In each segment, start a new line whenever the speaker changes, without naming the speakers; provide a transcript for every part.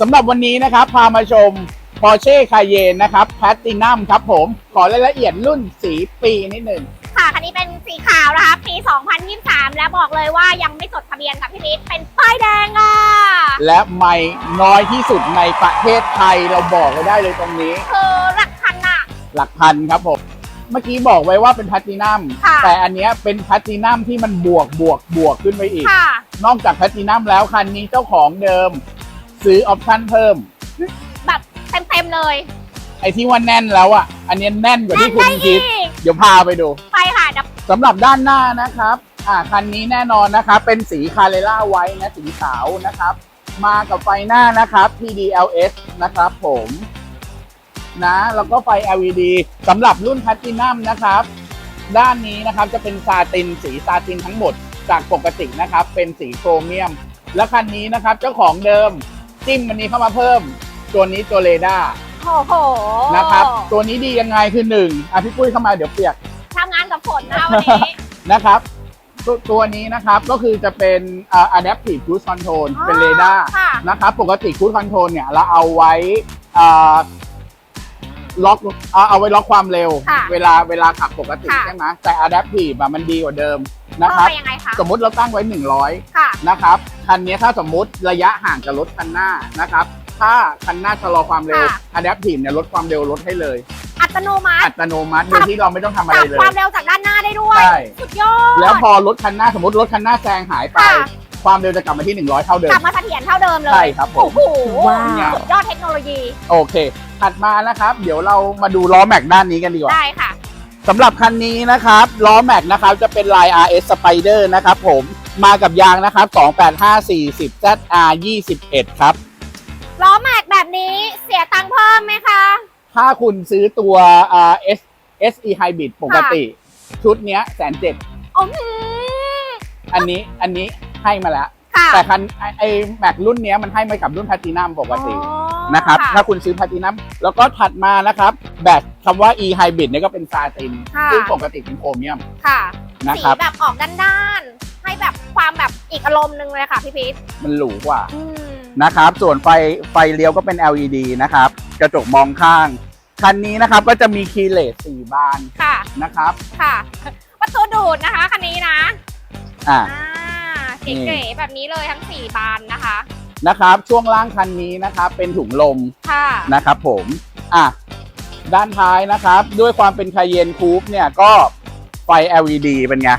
สำหรับวันนี้นะครับ พามาชม Porsche Cayenne นะครับแพตตินัมครับผม ขอรายละเอียดรุ่นสีปีนิดหนึ่ง
ค่ะคันนี้เป็นสีขาวนะคะปี 2023 และบอกเลยว่ายังไม่จดทะเบียนกับพี่นิดเป็นป้ายแดงอะ
และไม่น้อยที่สุดในประเทศไทยเราบอกไว้ได้เลยตรงนี้
คือหลักพันอะ
หลักพันครับผม เมื่อกี้บอกไว้ว่าเป็นแพตตินัม
ค่ะ
แต่อันเนี้ยเป็นแพตตินัมที่มันบวกบวกบวกขึ้นไปอีก
ค่ะ
นอกจากแพตตินัมแล้วคันนี้เจ้าของเดิม ซื้อออปชั่นเพิ่ม
แบบเต็มๆเลย
ไอ้ที่ว่าแน่นแล้วอะ อันเนี้ยแน่นกว่าที่คุณ
ได้
คิ
อี
ด
ก
เดี๋ยวพาไปดู
ไปค่ะเดี๋ยว
สำหรับด้านหน้านะครับ อ่าคันนี้แน่นอนนะครับ เป็นสีคาเรล่าไว้นะสีขาวนะครับ มากับไฟหน้านะครับ PDLS นะครับผมนะ แล้วก็ไฟ LED สำหรับรุ่น Platinum นะครับ ด้านนี้นะครับจะเป็นซาตินสีซาตินทั้งหมดจากปกตินะครับ เป็นสีโครเมียม และคันนี้นะครับเจ้าของเดิม จิ้มมันนี้เข้ามาเพิ่ม ตัวนี้ตัวเรดาร์
โอ้โห
นะครับ ตัวนี้ดียังไงคือหนึ่งอะพี่ปุ้ยเข้ามาเดี๋ยวเปียก
ทำงานกับฝนนะคะวันนี้
นะครับตวตัวนี้นะครับก็คือจะเป็นอ่า adaptive cruise control
อ๋อ
เป็นเรดาร์
ค่ะ
นะครับ ปกติ cruise control เนี่ย เราเอาไว้อ่า ล็อกเอาเอาไว้ล็อกความเร็ว
ค่ะ
เวลาเวลาขับปกติ
ค่ะ
ใช่ไหมแต่ adaptive อะมันดีกว่าเดิม
เอ
นะ
อ
ครับ
ไปยังไงคะ
สมมุติเราตั้งไว้
ค่ะ
100นะครับคันนี้ถ้าสมมุติระยะห่างกับรถคันหน้านะครับ ถ้าคันหน้าชะลอความเร็ว
ค่ะ
adaptive เนี่ยลดความเร็วลดให้เลย
อัตโนมัติ
อัตโนมัติโดยที่เราไม่ต้องทำอะไร
จับ
เล
ความ
ย
เร็วจากด้านหน้าได้ด้วย
ใช่
สุดยอด
แล้วพอรถคันหน้าสมมติรถคันหน้าแซงหายไป
ค่ะ
ความเร็วจะกลับมาที่ 100 เท่าเดิ
กลั
ม
บมาเสถียรเท่าเดิมเลย
ใช่ครับผม
โอ้โห
ว้าว
สุดยอดเทคโนโลยี
โอเค ถัดมานะครับ เดี๋ยวเรามาดูล้อแม็กด้านนี้กันดีกว่า
ได้ค่ะ
สำหรับคันนี้นะครับ ล้อแม็กนะครับ จะเป็นลาย RS Spider นะครับผม มากับยางนะครับ 285 40 ZR 21 ครับ
ล้อแม็กแบบนี้เสียตังค์เพิ่มไหมคะ
ถ้าคุณซื้อตัวอ่า S SE Hybrid ปกติ ชุดเนี้ยแสนเจ็ด
โอ้โห
อันนี้ อันนี้ ให้มาแล้ว
ค่ะ
แต่คันไอ้ไอ้แม็กรุ่นเนี้ยมันให้มากับรุ่น Platinum ปกติ
อ๋อ
นะครับ
ค่ะ
ถ้าคุณซื้อแพลตินัมแล้วก็ถัดมานะครับ แบตคำว่า e hybrid เนี่ยก็เป็นซาติน
ค่ะ
ซึ่งปกติเป็นโครเมียม
ค่ะ
นะ
สี
ครับ
แบบออกด้านๆให้แบบความแบบอีกอารมณ์หนึ่งเลยค่ะพี่พีท
มันหรูกว่า
อืม
นะครับส่วนไฟไฟเลี้ยวก็เป็น LED นะครับ กระจกมองข้าง คันนี้นะครับก็จะมีคีย์เลสสี่บาน
ค่ะ
นะครับ
ค่ะ ประตูดูดนะคะคันนี้นะ
อ่า
อ่า เก๋ๆแบบนี้เลยทั้งสี่บานนะคะ
นะครับ ช่วงล่างคันนี้นะครับเป็นถุงลม
ค่ะ
นะครับผมอะด้านท้ายนะครับ ด้วยความเป็นคาเยนคูปเนี่ยก็ไฟ LED เป็นไง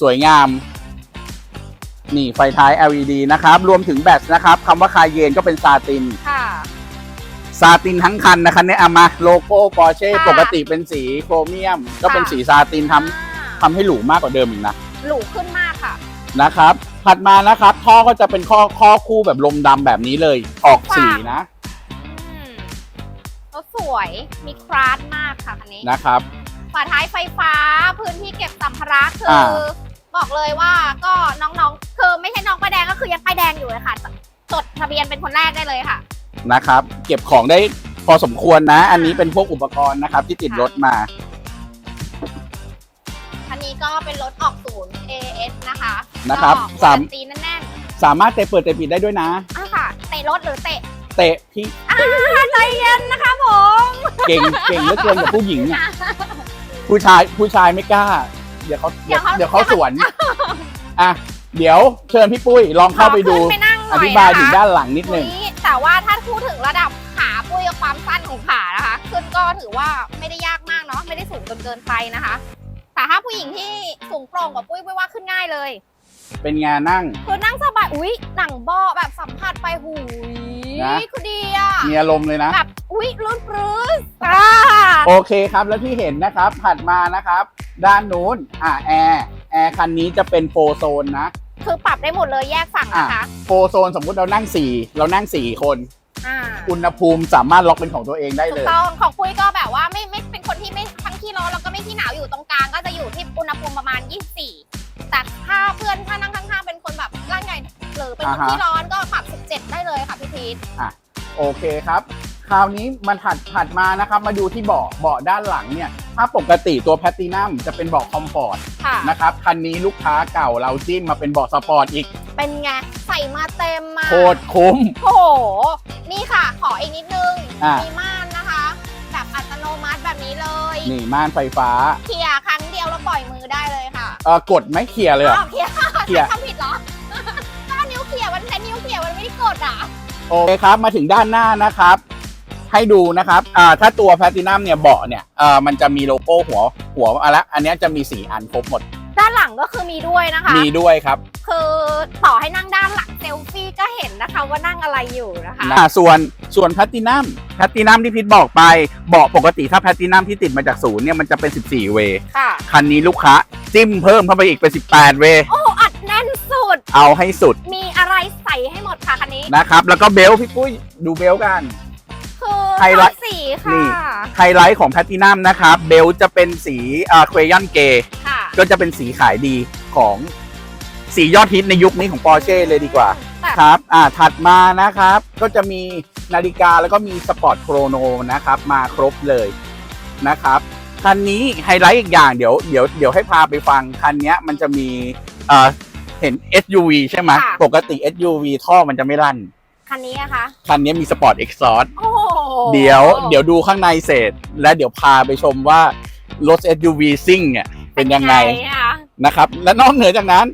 สวยงาม นี่ไฟท้าย LED นะครับ รวมถึงแบตนะครับคำว่าคาเยนก็เป็นซาติน
ค่ะ
ซาตินทั้งคันนะคะเนี่ยเอามาโลโก้ปอร์เช่
ค่ะ
ปกติเป็นสีโครเมียม ก็เป็นสีซาตินทำ
อ่า
ทำให้หรูมากกว่าเดิมอีกนะ
หรูขึ้นมากค่ะ
นะครับ ถัดมานะครับท่อก็จะเป็นข้อข้อคู่แบบลมดำแบบนี้เลย ออกสีนะ
อืมรถสวย มีคลาสมากค่ะคันนี้
นะครับ
ฝาท้ายไฟฟ้า พื้นที่เก็บสัมภาระคือ
อ่า
บอกเลยว่าก็น้องๆ คือไม่ใช่น้องป้ายแดงก็คือยังป้ายแดงอยู่เลยค่ะ จดทะเบียนเป็นคนแรกได้เลยค่ะ
นะครับ เก็บของได้พอสมควรนะ อันนี้เป็นพวกอุปกรณ์นะครับ ที่ติดรถมา
คันนี้ก็เป็นรถออกศูนย์ AS นะคะ
นะครับ
ก็
สาม
การันตีแน่น
สามารถเตะเปิดเตะปิดได้ด้วยนะ
ๆอะค่ะ เตะรถหรือเตะ
เตะพี่
อ่าใจเย็นนะคะผม
เก่งเก่งเหลือเกินกับผู้หญิงเนี่ยผู้ชายผู้ชายไม่กล้า เดี๋ยวเขาเดี๋ยวเดี๋ยวเขาสวนอะเดี๋ยวเชิญพี่ปุ้ยลองเข้าไปดู
ขอขึ้นไปนั่งหน่
อ
อย
ธิบายถึง
นะคะ
ด้านหลังนิดนึง
อุ๊ยแต่ว่าถ้าพูดถึงระดับขาปุ้ยกับความสั้นของขานะคะขึ้นก็ถือว่าไม่ได้ยากมากเนาะไม่ได้สูงจนเกินไปนะคะแต่ถ้าผู้หญิงที่สูงโปร่งกว่าปุ้ยปุ้ยว่าขึ้นง่ายเลย
เป็นไงานนั่ง
คือนั่งสบายอุ๊ยหนังเบาะแบบสัมผัสไปหูย
นะ
คือดีอะ
มีอารมณ์เลยนะ
แบบอุ๊ยลื่นปลื้สอ่า
โอเคครับแล้วที่เห็นนะครับถัดมานะครับ ด้านนู้นอ่าแอร์แอร์คันนี้จะเป็นโฟโซนนะ
คือปรับได้หมดเลยแยกฝั่ง
อะ
นะคะ
โฟโซนสมมุติเรานั่ง 4 เรานั่ง 4 คน
อ่า
อุณหภูมิสามารถล็อกเป็นของตัวเองได้
ถู
เล
ก
ย
ต้องของปุ้ยก็แบบว่าไม่ไม่เป็นคนที่ไม่ทั้งที่ร้อนแล้วก็ไม่ที่หนาวอยู่ตรงกลางก็จะอยู่ที่อุณหภูมิประมาณ 24 แต่ถ้าเพื่อนถ้านั่งข้างๆเป็นคนแบบร่างใหญ่หรือเป็นคน
อ่าฮะ
ที่ร้อนก็ปรับ 17 ได้เลยค่ะพี่พีท
โอเคครับ คราวนี้มันถัดถัดมานะครับ มาดูที่เบาะเบาะด้านหลังเนี่ย ถ้าปกติตัวแพตตินัมจะเป็นเบาะคอมฟอร์ต
ค่ะ
นะครับคันนี้ลูกค้าเก่าเราจิ้มมาเป็นเบาะสปอร์ตอีก
เป็นไงใส่มาเต็มมา
โคตรคุ้ม
โอ้โห นี่ค่ะ ขออีกนิดนึง
อะ
มีม่านนะคะ แบบอัตโนมัติแบบนี้เลย
นี่ม่านไฟฟ้า
เคลียร์ครั้งเดียวแล้วปล่อยมือได้เลยค่ะ
เออกดไหม่เคลียร์เลยเหรอ
อ้าวเคลียร์
เคลียร์
ทำผิดเหรอ ถ้านิ้วเคลียร์มันใช้นิ้วเคลียร์มันไม่ได้กดอะ
โอเคครับมาถึงด้านหน้านะครับ ให้ดูนะครับอ่าถ้าตัวแพลตินัมเนี่ยเบาะเนี่ยเอ่อมันจะมีโลโก้หัวหัวอะไรอันเนี้ยจะมีสีอันครบหมด
ด้านหลังก็คือมีด้วยนะคะ
มีด้วยครับ
คือต่อให้นั่งด้านหลังเซลฟี่ก็เห็นนะคะว่านั่งอะไรอยู่นะคะ
อ่าส่วนส่วนแพลตินัมแพลตินัมที่พิทบอกไปเบาะปกติถ้าแพลตินัมที่ติดมาจากศูนย์เนี่ยมันจะเป็น 14 เวย์
ค่ะ
คันนี้ลูกค้า จิ้มเพิ่มเข้าไปอีกเป็น18 เวย์
โอ้อัดแน่นสุด
เอาให้สุด
มีอะไรใส่ให้หมดค่ะคันนี้
นะครับ แล้วก็เบลต์พี่ปุ้ยดูเบลต์กัน
คือ
ไฮไลท์
สี
นี่
ค่ะ
ไฮไลท์ของแพลตินัมนะครับ เบลต์จะเป็นสีอ่าเครยอนเก
ค่ะ
ก็จะเป็นสีขายดีของสียอดฮิตในยุคนี้ของปอร์เช่เลยดีกว่า
แต่
ครับ อ่า ถัดมานะครับ ก็จะมีนาฬิกาแล้วก็มีสปอร์ตโครโนนะครับ มาครบเลยนะครับ คันนี้ไฮไลท์อีกอย่างเดี๋ยวเดี๋ยวเดี๋ยวให้พาไปฟัง คันเนี้ยมันจะมีเอ่อเห็น SUV ใช่ไหม
ค่ะ
ปกติ SUV ท่อมันจะไม่ลั่น
คันนี้นะคะ
คันนี้มีสปอร์ตเอ็กซอร์
โอ้โห
เดี๋ยวเดี๋ยวดูข้างในเสร็จ และเดี๋ยวพาไปชมว่ารถ SUV ซิ่งเนี่ยเป็นยังไง
คะ
นะครับ และนอกเหนือจากนั้น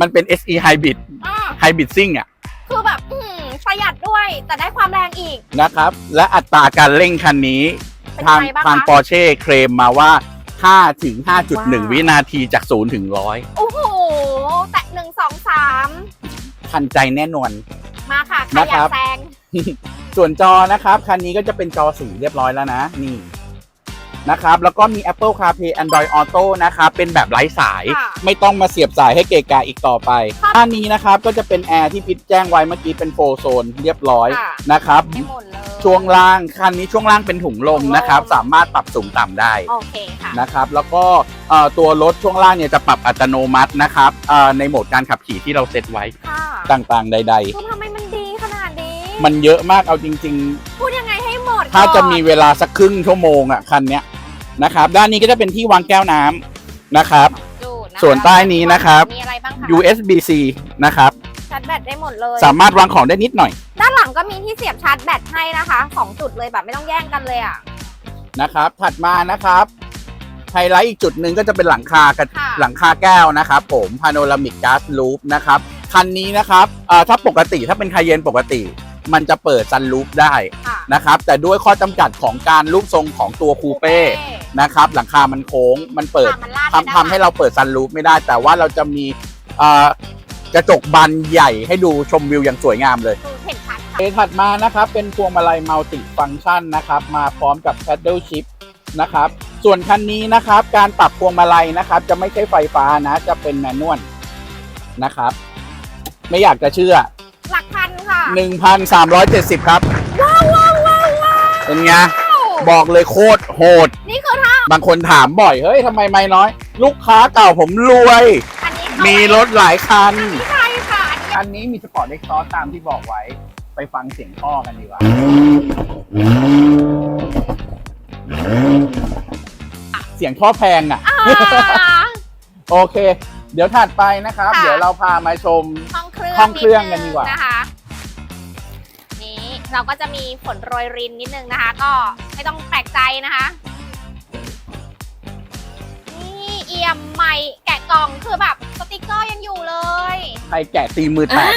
มันเป็น SE Hybrid
อ่า
Hybrid ซิ่งอะ
คือแบบอื้อหือประหยัดด้วยแต่ได้ความแรงอีก
นะครับ และอัตราการเร่งคันนี้
เป็น
ทาง
ไงบ้าง
ทาง
คะ
ปอร์เช่เคลมมาว่า 5 ถึง
ว้าว
5.1 วินาทีจาก 0 ถึง
โอ้โห แต่หนึ่งสองสาม
100 ทันใจแน่นอน
มาค่ะใคร
นะ
อ
ครั
ยาก
บ
แซง
ส่วนจอนะครับ คันนี้ก็จะเป็นจอสีเรียบร้อยแล้วนะ นี่นะครับ แล้วก็มี Apple CarPlay Android Auto นะครับ เป็นแบบไร้สาย
ค่ะ
ไม่ต้องมาเสียบสายให้เกะกะอีกต่อไป
ครับ
ด้านนี้นะครับก็จะเป็นแอร์ที่พิดแจ้งไว้เมื่อกี้เป็นโฟโซนเรียบร้อย
ค่ะ
นะครับ
ให้หมดเลย
ช่วงล่างคันนี้ช่วงล่างเป็นถุงลม
ถุงลม
นะครับ สามารถปรับสูงต่ำได้
โอเคค่ะ
นะครับแล้วก็เอ่อตัวรถช่วงล่างเนี่ยจะปรับอัตโนมัตินะครับเอ่อในโหมดการขับขี่ที่เราเซตไว้
ค่ะ
ต่างๆ ใด
คือทำไมมันดีขนาดนี้
ๆ มันเยอะมากเอาจริง
พูดยังไงให้หมด
ๆ ถ้าจะ
ก่อน
มีเวลาสักครึ่งชั่วโมงอะคันเนี้ยนะครับด้านนี้ก็จะเป็นที่วางแก้วน้ำนะครับ
ดูนะคะ
ส่วนใต้นี้นะครับ
มีอะไรบ้างคะ
USB-C นะครับ
ชาร์จแบต ได้หมดเลย
สามารถวางของได้นิดหน่อย
ด้านหลังก็มีที่เสียบชาร์จแบตให้นะคะสองจุดเลยแบบไม่ต้องแย่งกันเลยอะ
นะครับ ถัดมานะครับ ไฮไลท์อีกจุดหนึ่งก็จะเป็นหลังคากับ
ค่ะ
หลังคาแก้วนะครับผมพาโนรามิกก๊าซลูปนะครับ คันนี้นะครับเอ่อถ้าปกติถ้าเป็นคาเยนปกติ มันจะเปิดซันลูปได้
ค่ะ
นะครับ แต่ด้วยข้อจำกัดของการรูปทรงของตัวคูเป้นะครับ หลังคามันโค้งมันเปิด
ค่ะมันลาด
ทำทำให้เราเปิดซันลูปไม่ได้แต่ว่าเราจะมีเอ่อ กระจกบานใหญ่ให้ดูชมวิวอย่างสวยงามเลย
คือเห็นชัด
เอถัดมานะครับเป็นพวงมาลัยมัลติฟัง c t ชันนะครับ มาพร้อมกับ Paddle Shift นะครับ ส่วนคันนี้นะครับ การปรับพวงมาลัยนะครับ จะไม่ใช่ไฟฟ้านะ จะเป็นแมนนวลนะครับ ไม่อยากจะเชื่อ
หลักพันค่ะ
1,370 ครับ
ว้าวว้าวว้าวว้าว
เป็นไง บอกเลยโคตรโหด
นี่คือถ้า
บางคนถามบ่อย เฮ้ยทำไมไม่น้อย ลูกค้าเก่าผมรวย
อันนี้เขา
มีรถหลายคัน
ไม่ใช่ค่ะอันนี้
คันนี้มีสปอร์ตเอ็กซอสตามที่บอกไว้ ไปฟังเสียงท่อกันดีกว่า เสียงท่อแพงอะ
อ่า
โอเค เดี๋ยวถัดไปนะครับ
ค่ะ
เดี๋ยวเราพามาชม
ห้องเครื่อง
ห้องเครื่องกันดีกว่า
นะคะ นี่เราก็จะมีฝนโรยรินนิดนึงนะคะ ก็ไม่ต้องแปลกใจนะคะ นี่เอี่ยมใหม่แกะกล่องคือแบบ สติกเกอร์ยังอยู่เลย
ใครแกะตีมือแตก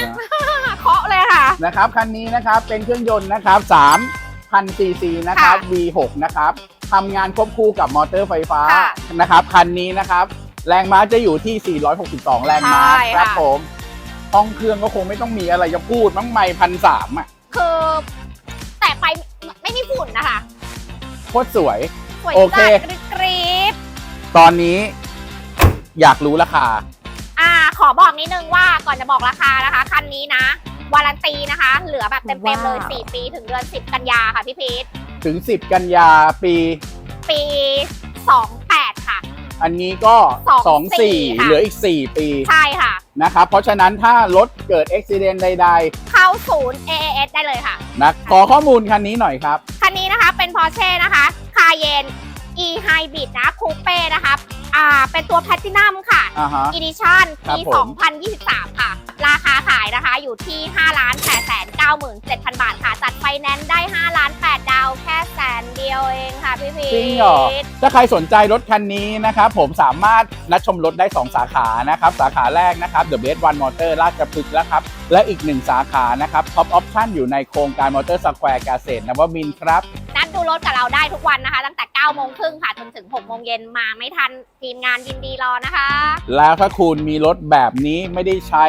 นะ
เคาะเลยค่ะ
นะครับคันนี้นะครับเป็นเครื่องยนต์นะครับ3,000ซีซีนะครับ
ค่ะ
V6 นะครับทำงานควบคู่กับมอเตอร์ไฟฟ้า
ค่ะ
นะครับคันนี้นะครับ แรงม้าจะอยู่ที่ 462 แรงม้า
ใช่
ครับ
ค่ะ
ผมห้องเครื่องก็คงไม่ต้องมีอะไรจะพูดมั้งไม่พันสามอะ
คือแต่ไปไม่มีฝุ่นนะคะ
โคตรสวย
สวย
โอเค
จัดกรี๊บ
ตอนนี้อยากรู้ราคา
อ่าขอ บอกนิดนึงว่าก่อนจะบอกราคานะคะ คันนี้นะ วารันตีนะคะ เหลือแบบเต็มๆเลย
ว้าว
4 ปีถึงเดือน 10 กันยาค่ะพี่พีท
ถึง 10 กันยาปี
ปี 28 ค่ะ
อันนี้ก็
สองสี่
24
ค่ะ
เหลืออีก 4 ปี
ใช่ค่ะ
นะครับ เพราะฉะนั้นถ้ารถเกิดอุบิเหตุใด
เข้าศูนย์ AAS ได้เลยค่ะ
ๆ นะ ขอข้อมูลคันนี้หน่อยครับ
คันนี้นะคะเป็น Porsche นะคะคาเยน e Hybrid นะคูเป้นะคะอ่าเป็นตัวแพ t ตินัมค่ะ
อ่าฮะ
Edition
ครับ
ปี
ผม
2023 ค่ะ ราคาขายนะคะอยู่ที่5ล้าน8แสน97,000 บาทค่ะ จัดไฟแนนซ์ได้5ล้าน8ดาวแค่แสนเดียวเองค่ะพี่พี
จริงเหรอถ้าใครสนใจรถคันนี้นะครับผมสามารถนัดชมรถได้ 2 สาขานะครับสาขาแรกนะครับ The Best One Motor ราชพฤกษ์แล้วครับและอีกหนึ่งสาขานะครับ Top Option อยู่ในโครงการ Motor Square เกษตรนวมินทร์ครับ
นัดดูรถกับเราได้ทุกวันนะคะ ตั้งแต่9โมงครึ่งค่ะจนถึง6โมงเย็นมาไม่ทันทีมงานยินดีรอนะคะ
แล้วถ้าคุณมีรถแบบนี้ไม่ได้ใช้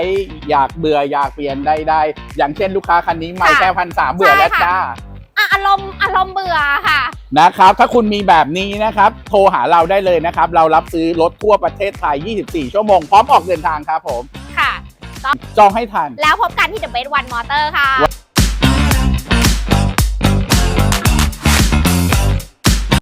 อยากเบื่ออยากเปลี่ยนได้ได้อย่างเช่นลูกค้าคันนี้ไม่
ค่ะ
แค่พันสามเบื่อแล้ว
ใช่ค่ะ
จ้า
อะอารมณ์อารมณ์เบื่อค่ะ
นะครับ ถ้าคุณมีแบบนี้นะครับ โทรหาเราได้เลยนะครับ เรารับซื้อรถทั่วประเทศไทย 24 ชั่วโมง พร้อมออกเดินทางครับผม
ค่ะ
จองให้ทัน
แล้วพบกันที่ The Best One Motor ค่ะ